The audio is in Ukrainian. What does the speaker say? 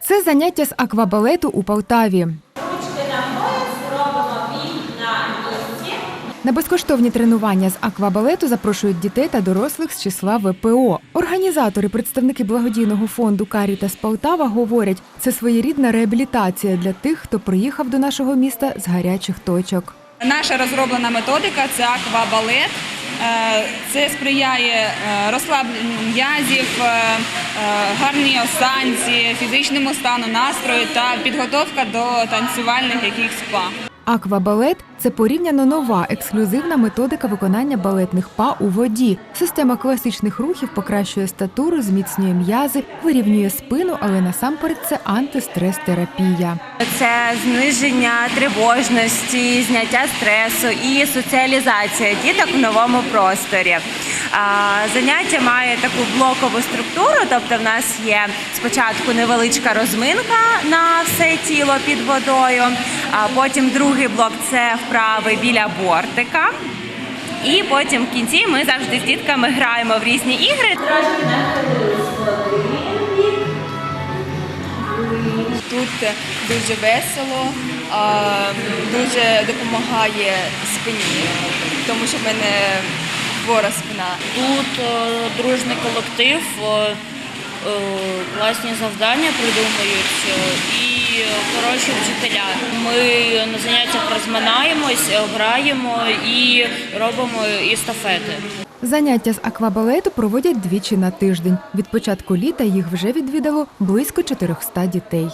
Це заняття з аквабалету у Полтаві. На безкоштовні тренування з аквабалету запрошують дітей та дорослих з числа ВПО. Організатори, представники благодійного фонду Карітас Полтава говорять, це своєрідна реабілітація для тих, хто приїхав до нашого міста з гарячих точок. Наша розроблена методика це аквабалет. Е, Це сприяє е, розслабленню м'язів, е, гарній осанці, фізичному стану, настрою та підготовка до танцювальних якихось спа. Аквабалет це порівняно нова ексклюзивна методика виконання балетних па у воді. Система класичних рухів покращує статуру, зміцнює м'язи, вирівнює спину, але насамперед це антистрес-терапія. Це зниження тривожності, зняття стресу і соціалізація діток в новому просторі. Заняття має таку блокову структуру, тобто в нас є спочатку невеличка розминка на все тіло під водою, а потім другий блок це вправи біля бортика. І потім в кінці ми завжди з дітками граємо в різні ігри. Тут дуже весело, дуже допомагає спині, тому що в мене хвора спина. Тут е, дружний колектив, е, е, класні завдання придумують е, і е, хороші вчителя. Ми на заняттях розминаємось, е, граємо і робимо естафети. Заняття з аквабалету проводять двічі на тиждень. Від початку літа їх вже відвідало близько 400 дітей.